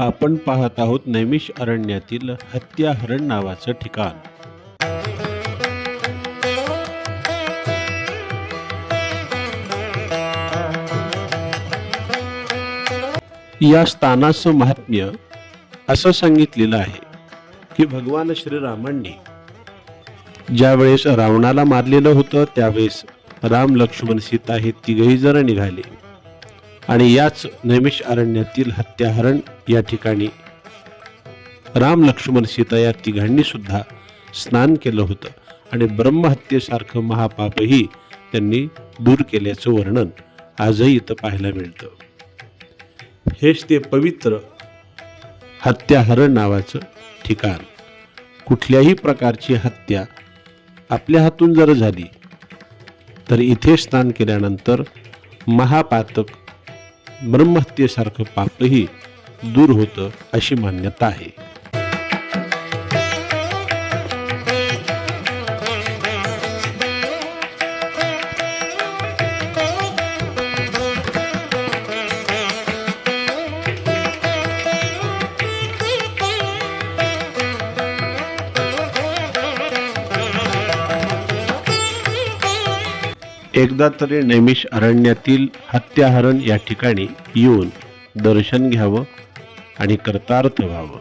आपण पाहत आहोत नैमिष अरण्यातील हत्याहरण नावाचं ठिकाण. या स्थानाचं महात्म्य असं सांगितलेलं आहे की भगवान श्रीरामांनी ज्यावेळेस रावणाला मारलेलं होतं त्यावेळेस राम लक्ष्मण सीता हे तिघही जरा निघाले. आणि याच नैमिष अरण्यातील हत्याहरण या ठिकाणी राम लक्ष्मण सीता या तिघांनी सुद्धा स्नान केलं होतं. आणि ब्रह्महत्येसारखं महापापही त्यांनी दूर केल्याचं वर्णन आजही इथं पाहायला मिळतं. हेच ते पवित्र हत्याहरण नावाचं ठिकाण. कुठल्याही प्रकारची हत्या आपल्या हातून जर झाली तर इथे स्नान केल्यानंतर महापातक ब्रह्महत्येसारखं पापही दूर होतं अशी मान्यता आहे. एकदा तरी नैमिष अरण्यातील हत्याहरण या ठिकाणी येऊन दर्शन घ्यावं आणि कर्तार्थ व्हावं.